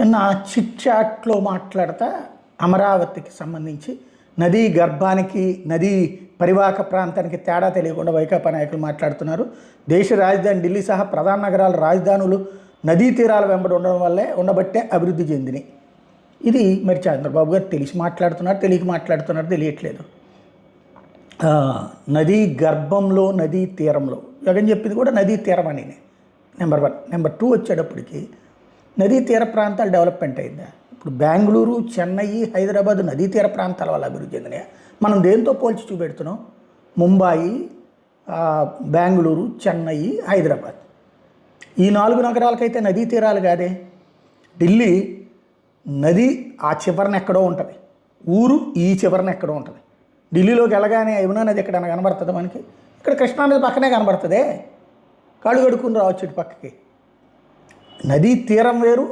నిన్న చిట్ చాట్లో మాట్లాడతా అమరావతికి సంబంధించి. నదీ గర్భానికి నదీ పరివాహక ప్రాంతానికి తేడా తెలియకుండా వైకాపా నాయకులు మాట్లాడుతున్నారు. దేశ రాజధాని ఢిల్లీ సహా ప్రధాన నగరాల రాజధానులు నదీ తీరాల వెంబడి ఉండడం వల్లే ఉండబట్టే అభివృద్ధి చెందినాయి. ఇది మరి చంద్రబాబు గారు తెలిసి మాట్లాడుతున్నారు తెలియక మాట్లాడుతున్నారు తెలియట్లేదు. నదీ గర్భంలో నదీ తీరంలో. జగన్ చెప్పింది కూడా నదీ తీరం అని నెంబర్ వన్. నెంబర్ టూ వచ్చేటప్పటికి నదీ తీర ప్రాంతాలు డెవలప్మెంట్ అయిందా? ఇప్పుడు బెంగళూరు చెన్నై హైదరాబాద్ నదీ తీర ప్రాంతాల వల్ల అభివృద్ధి చెందినాయా? మనం దేంతో పోల్చి చూపెడుతున్నాం? ముంబాయి బెంగళూరు చెన్నై హైదరాబాద్. ఈ నాలుగు నగరాలకైతే నదీ తీరాలు కాదే. ఢిల్లీ నది ఆ చివరన ఎక్కడో ఉంటుంది. ఊరు ఈ చివరన ఎక్కడో ఉంటుంది. ఢిల్లీలోకి వెళ్ళగానే యమునా నది ఎక్కడైనా కనబడుతుంది మనకి? ఇక్కడ కృష్ణానది పక్కనే కనబడుతుంది. కాళ్ళు కడుక్కుని రావచ్చు ఇటు పక్కకి. నదీ తీరం వేరు